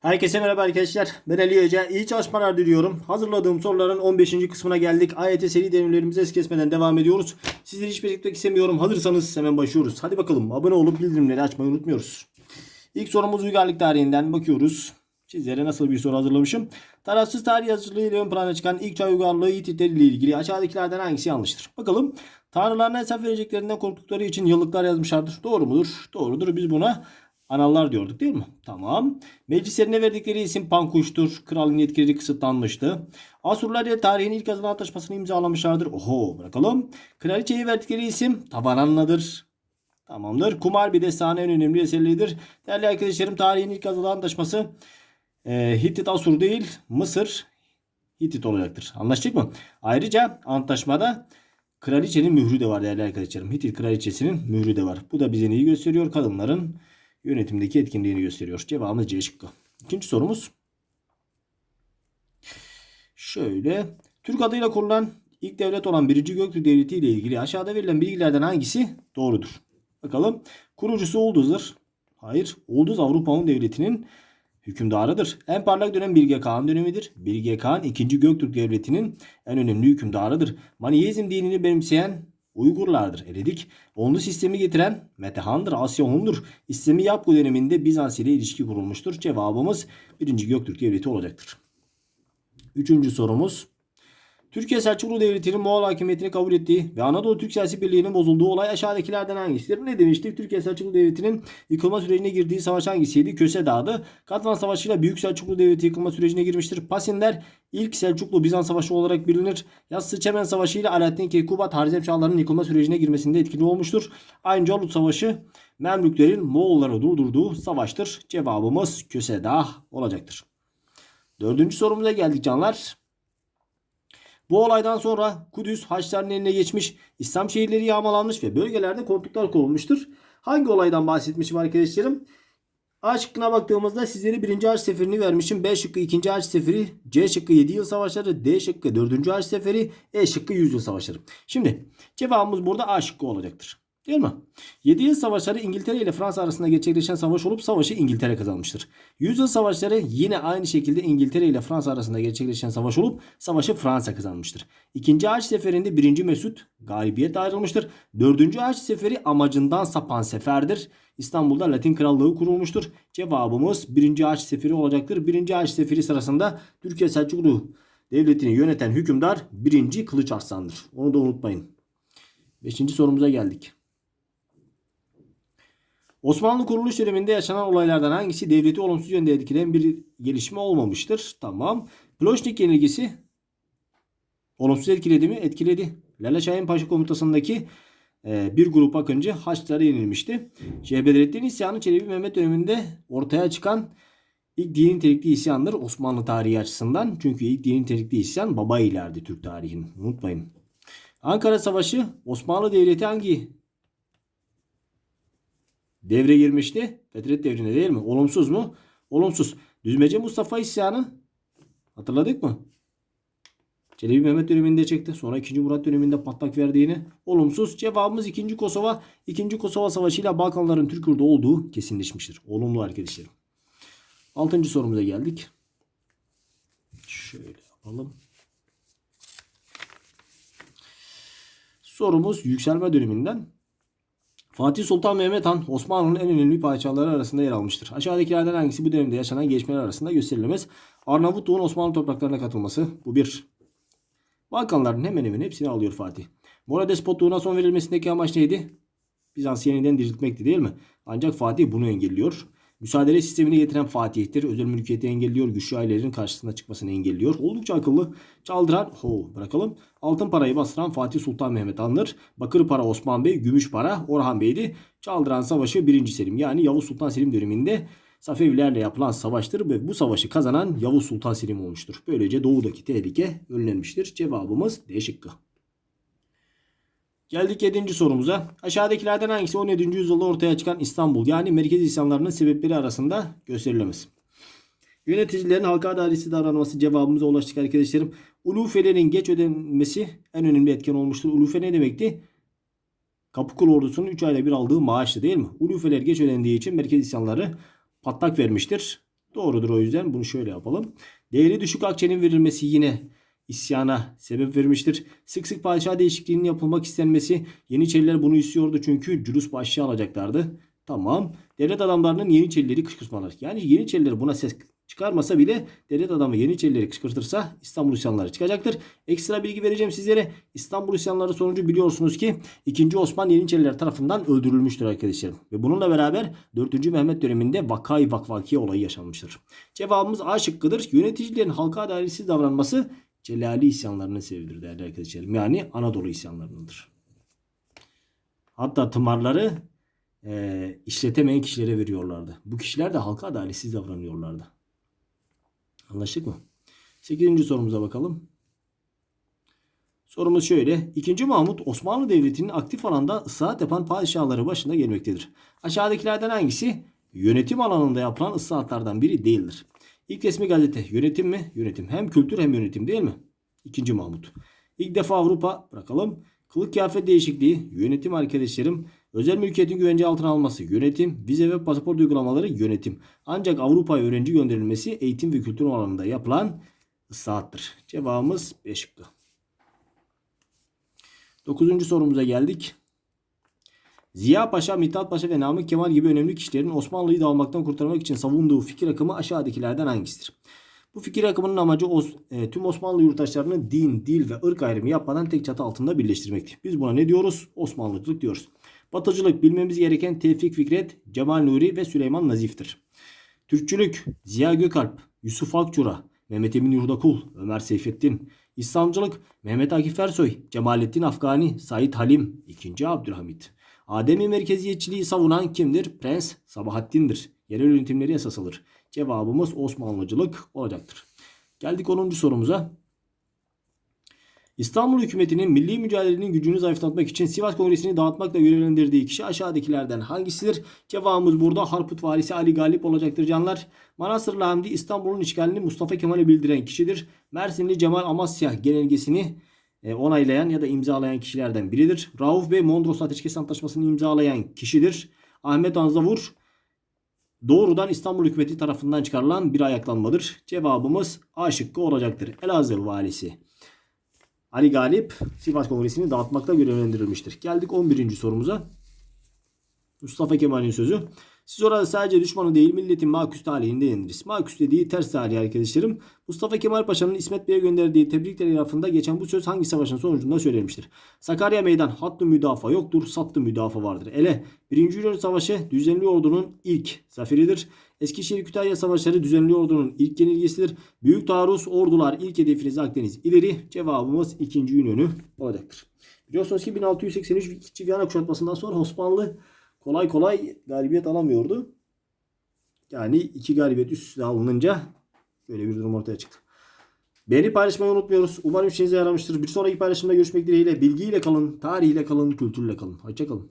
Herkese merhaba arkadaşlar. Ben Ali Hoca. İyi çalışmalar diliyorum. Hazırladığım soruların 15. kısmına geldik. AYT seri denemelerimize es kesmeden devam ediyoruz. Sizleri hiç bekletmek istemiyorum. Hazırsanız hemen başlıyoruz. Hadi bakalım. Abone olup bildirimleri açmayı unutmuyoruz. İlk sorumuz uygarlık tarihinden bakıyoruz. Sizlere nasıl bir soru hazırlamışım. Tarafsız tarih yazıcılığı ile ön plana çıkan ilk çağ uygarlığı Hititler ile ilgili aşağıdakilerden hangisi yanlıştır? Bakalım. Tanrılarına hesap vereceklerinden korktukları için yıllıklar yazmışlardır. Doğru mudur? Doğrudur. Biz buna anallar diyorduk değil mi? Tamam. Meclislerine verdikleri isim Pankuş'tur. Kralın yetkileri kısıtlanmıştı. Asurlar ile tarihin ilk yazılı antlaşmasını imzalamışlardır. Oho bırakalım. Kraliçeye verdikleri isim Tabaranla'dır. Tamamdır. Kumar bir destanı en önemli eserleridir. Değerli arkadaşlarım tarihin ilk yazılı antlaşması e, Hittit Asur değil Mısır Hittit olacaktır. Anlaştık mı? Ayrıca antlaşmada kraliçenin mührü de var değerli arkadaşlarım. Hittit kraliçesinin mührü de var. Bu da bize neyi gösteriyor? Kadınların yönetimdeki etkinliğini gösteriyor. Cevabımız C şıkkı. İkinci sorumuz. Şöyle. Türk adıyla kurulan ilk devlet olan 1. Göktürk Devleti ile ilgili aşağıda verilen bilgilerden hangisi doğrudur? Bakalım. Kurucusu Oğuz'dur. Hayır. Oğuz Avrupa Hun Devleti'nin hükümdarıdır. En parlak dönem Bilge Kağan dönemidir. Bilge Kağan 2. Göktürk Devleti'nin en önemli hükümdarıdır. Maniheizm dinini benimseyen Uygurlardır. Eledik. Onlu sistemi getiren Metehan'dır. Asya Hun'dur. İslami Yapgu döneminde Bizans ile ilişki kurulmuştur. Cevabımız 1. Göktürk Devleti olacaktır. Üçüncü sorumuz. Türkiye Selçuklu Devleti'nin Moğol hakimiyetini kabul ettiği ve Anadolu Türk siyasi birliğinin bozulduğu olay aşağıdakilerden hangisidir? Ne demiştik? Türkiye Selçuklu Devleti'nin yıkılma sürecine girdiği savaş hangisiydi? Köse Dağı'dı. Katman Savaşı ile Büyük Selçuklu Devleti yıkılma sürecine girmiştir. Pasinler ilk Selçuklu Bizans Savaşı olarak bilinir. Yassı Çemen Savaşı ile Alaaddin Keykubat Harizm Şahlarının yıkılma sürecine girmesinde etkili olmuştur. Ayrıca Olut Savaşı Memlüklerin Moğolları durdurduğu savaştır. Cevabımız Köse Dağ olacaktır. Dördüncü sorumuza geldik canlar. Bu olaydan sonra Kudüs Haçlıların eline geçmiş, İslam şehirleri yağmalanmış ve bölgelerde kontuklar kurulmuştur. Hangi olaydan bahsetmişim arkadaşlarım? A şıkkına baktığımızda sizlere birinci Haç Seferi'ni vermişim. B şıkkı ikinci Haç Seferi, C şıkkı 7 yıl savaşları, D şıkkı 4. Haç Seferi, E şıkkı 100 yıl savaşları. Şimdi cevabımız burada A şıkkı olacaktır. Değil mi? 7 yıl savaşları İngiltere ile Fransa arasında gerçekleşen savaş olup savaşı İngiltere kazanmıştır. 100 yıl savaşları yine aynı şekilde İngiltere ile Fransa arasında gerçekleşen savaş olup savaşı Fransa kazanmıştır. İkinci Haç Seferi'nde 1. Mesut galibiyet ayrılmıştır. 4. Haç Seferi amacından sapan seferdir. İstanbul'da Latin Krallığı kurulmuştur. Cevabımız 1. Haç Seferi olacaktır. 1. Haç Seferi sırasında Türkiye Selçuklu Devleti'ni yöneten hükümdar 1. Kılıç Arslan'dır. Onu da unutmayın. Beşinci sorumuza geldik. Osmanlı kuruluş döneminde yaşanan olaylardan hangisi devleti olumsuz yönde etkileyen bir gelişme olmamıştır? Tamam. Ploşnik yenilgisi olumsuz etkiledi mi? Etkiledi. Lale Şahin Paşa komutasındaki e, bir grup akıncı Haçlılara yenilmişti. Şeyh Bedrettin isyanı Çelebi Mehmet döneminde ortaya çıkan ilk dini nitelikli isyandır Osmanlı tarihi açısından. Çünkü ilk dini nitelikli isyan baba ilerdi Türk tarihinin. Unutmayın. Ankara Savaşı Osmanlı Devleti hangi devre girmişti. Fetret devrinde değil mi? Olumsuz mu? Olumsuz. Düzmece Mustafa isyanı hatırladık mı? Çelebi Mehmet döneminde çekti. Sonra 2. Murat döneminde patlak verdiğini. Olumsuz. Cevabımız 2. Kosova. 2. Kosova Savaşı ile Balkanların Türk olduğu kesinleşmiştir. Olumlu arkadaşlarım. 6. sorumuza geldik. Şöyle yapalım. Sorumuz yükselme döneminden. Fatih Sultan Mehmet Han Osmanlı'nın en önemli padişahları arasında yer almıştır. Aşağıdakilerden hangisi bu dönemde yaşanan gelişmeler arasında gösterilemez? Arnavutluğun Osmanlı topraklarına katılması. Bu bir. Balkanların hemen hemen hepsini alıyor Fatih. Mora despotluğuna son verilmesindeki amaç neydi? Bizans'ı yeniden diriltmekti değil mi? Ancak Fatih bunu engelliyor. Müsaade sistemini getiren Fatih'tir. Özel mülkiyeti engelliyor. Güçlü ailelerin karşısına çıkmasını engelliyor. Oldukça akıllı. Çaldıran, ho bırakalım. Altın parayı bastıran Fatih Sultan Mehmet Han'dır. Bakır para Osman Bey, gümüş para Orhan Bey'di. Çaldıran savaşı 1. Selim yani Yavuz Sultan Selim döneminde Safevilerle yapılan savaştır ve bu savaşı kazanan Yavuz Sultan Selim olmuştur. Böylece doğudaki tehlike önlenmiştir. Cevabımız D şıkkı. Geldik 7. sorumuza. Aşağıdakilerden hangisi 17. yüzyılda ortaya çıkan İstanbul yani merkez isyanlarının sebepleri arasında gösterilemez? Yöneticilerin halka adaleti davranması cevabımıza ulaştık arkadaşlarım. Ulufelerin geç ödenmesi en önemli etken olmuştur. Ulufe ne demekti? Kapıkul ordusunun 3 ayda bir aldığı maaştı değil mi? Ulufeler geç ödendiği için merkez isyanları patlak vermiştir. Doğrudur o yüzden bunu şöyle yapalım. Değeri düşük akçenin verilmesi yine isyana sebep vermiştir. Sık sık padişah değişikliğinin yapılmak istenmesi Yeniçeriler bunu istiyordu çünkü cülüs başlığı alacaklardı. Tamam. Devlet adamlarının Yeniçerileri kışkırtmaları. Yani Yeniçeriler buna ses çıkarmasa bile devlet adamı Yeniçerileri kışkırtırsa İstanbul isyanları çıkacaktır. Ekstra bilgi vereceğim sizlere. İstanbul isyanları sonucu biliyorsunuz ki 2. Osman Yeniçeriler tarafından öldürülmüştür arkadaşlarım. Ve bununla beraber 4. Mehmet döneminde vakay vakvaki olayı yaşanmıştır. Cevabımız A şıkkıdır. Yöneticilerin halka adaletsiz davranması Celali isyanlarının sebebidir değerli arkadaşlarım. Yani Anadolu isyanlarındır. Hatta tımarları e, işletemeyen kişilere veriyorlardı. Bu kişiler de halka adaletsiz davranıyorlardı. Anlaştık mı? 8. sorumuza bakalım. Sorumuz şöyle. 2. Mahmut Osmanlı Devleti'nin aktif alanda ıslahat yapan padişahları başında gelmektedir. Aşağıdakilerden hangisi yönetim alanında yapılan ıslahatlardan biri değildir? İlk resmi gazete yönetim mi? Yönetim. Hem kültür hem yönetim değil mi? 2. Mahmut. İlk defa Avrupa bırakalım. Kılık kıyafet değişikliği yönetim arkadaşlarım. Özel mülkiyetin güvence altına alması yönetim. Vize ve pasaport uygulamaları yönetim. Ancak Avrupa'ya öğrenci gönderilmesi eğitim ve kültür alanında yapılan ıslahattır. Cevabımız B şıkkı. Dokuzuncu sorumuza geldik. Ziya Paşa, Mithat Paşa ve Namık Kemal gibi önemli kişilerin Osmanlı'yı dağılmaktan kurtarmak için savunduğu fikir akımı aşağıdakilerden hangisidir? Bu fikir akımının amacı e, tüm Osmanlı yurttaşlarını din, dil ve ırk ayrımı yapmadan tek çatı altında birleştirmekti. Biz buna ne diyoruz? Osmanlıcılık diyoruz. Batıcılık bilmemiz gereken Tevfik Fikret, Cemal Nuri ve Süleyman Nazif'tir. Türkçülük Ziya Gökalp, Yusuf Akçura, Mehmet Emin Yurdakul, Ömer Seyfettin. İslamcılık Mehmet Akif Ersoy, Cemalettin Afgani, Said Halim, 2. Abdülhamit. Ademi merkeziyetçiliği savunan kimdir? Prens Sabahattin'dir. Yerel yönetimleri esas alır. Cevabımız Osmanlıcılık olacaktır. Geldik 10. sorumuza. İstanbul hükümetinin milli mücadelenin gücünü zayıflatmak için Sivas Kongresi'ni dağıtmakla görevlendirdiği kişi aşağıdakilerden hangisidir? Cevabımız burada Harput valisi Ali Galip olacaktır canlar. Manastırlı Hamdi İstanbul'un işgalini Mustafa Kemal'e bildiren kişidir. Mersinli Cemal Amasya genelgesini onaylayan ya da imzalayan kişilerden biridir. Rauf Bey Mondros Ateşkes Antlaşması'nı imzalayan kişidir. Ahmet Anzavur doğrudan İstanbul hükümeti tarafından çıkarılan bir ayaklanmadır. Cevabımız A şıkkı olacaktır. Elazığ valisi. Ali Galip Sivas Kongresi'ni dağıtmakla görevlendirilmiştir. Geldik 11. sorumuza. Mustafa Kemal'in sözü. Siz orada sadece düşmanı değil milletin maküs talihinde yeniriz. Maküs dediği ters talih arkadaşlarım. Mustafa Kemal Paşa'nın İsmet Bey'e gönderdiği tebrikler lafında geçen bu söz hangi savaşın sonucunda söylenmiştir? Sakarya meydan hattı müdafaa yoktur, sattı müdafaa vardır. Ele 1. Yunan Savaşı düzenli ordunun ilk zaferidir. Eskişehir Kütahya Savaşları düzenli ordunun ilk yenilgisidir. Büyük taarruz ordular ilk hedefiniz Akdeniz ileri. Cevabımız 2. Yunan'ı olacaktır. Biliyorsunuz ki 1683 İkinci Viyana kuşatmasından sonra Osmanlı kolay kolay galibiyet alamıyordu. Yani iki galibiyet üst üste alınınca böyle bir durum ortaya çıktı. Beğeni paylaşmayı unutmuyoruz. Umarım işinize yaramıştır. Bir sonraki paylaşımda görüşmek dileğiyle. Bilgiyle kalın, tarihiyle kalın, kültürle kalın. Hoşçakalın.